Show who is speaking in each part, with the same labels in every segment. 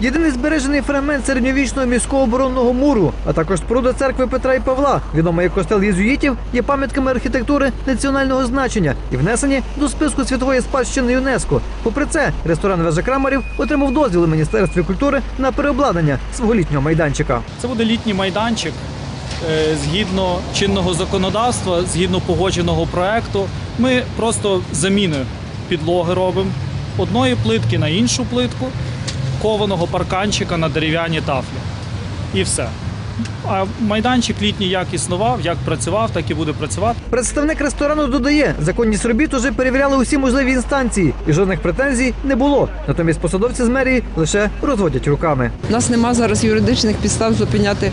Speaker 1: Єдиний збережений фрагмент середньовічного міського оборонного муру, а також споруда церкви Петра і Павла, відома як костел єзуїтів, є пам'ятками архітектури національного значення і внесені до списку світової спадщини ЮНЕСКо. Попри це, ресторан Вежа Крамарів отримав дозвіл Міністерстві культури на переобладнання свого літнього майданчика.
Speaker 2: Це буде літній майданчик е, згідно чинного законодавства, згідно погодженого проекту. Ми просто заміни підлоги робимо одної плитки на іншу плитку, кованого парканчика на дерев'яні тафлі. І все. А майданчик літній як існував, як працював, так і буде працювати.
Speaker 1: Представник ресторану додає, законність робіт уже перевіряли усі можливі інстанції, і жодних претензій не було. Натомість посадовці з мерії лише розводять руками.
Speaker 3: У нас нема зараз юридичних підстав зупиняти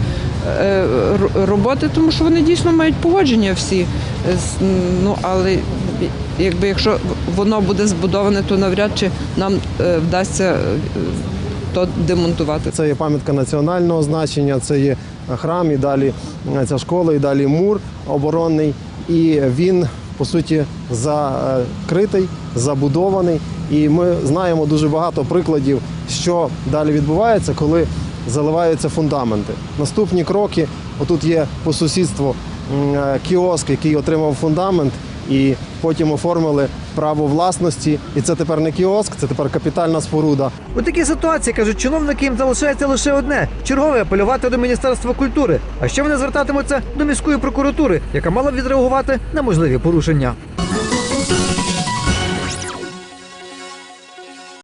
Speaker 3: роботи, тому що вони дійсно мають погодження всі. Е, Ну але якби якщо воно буде збудоване, то навряд чи нам е, вдасться е, то демонтувати.
Speaker 4: Це є пам'ятка національного значення, це є храм, і далі е, ця школа, і далі мур оборонний. І він по суті закритий, забудований. І ми знаємо дуже багато прикладів, що далі відбувається, коли заливаються фундаменти. Наступні кроки: отут є по сусідству е, кіоск, який отримав фундамент, і потім оформили право власності. І це тепер не кіоск, це тепер капітальна споруда.
Speaker 1: У такій ситуації кажуть чиновники, їм залишається лише одне чергове апелювати до міністерства культури. А ще вони звертатимуться до міської прокуратури, яка мала б відреагувати на можливі порушення.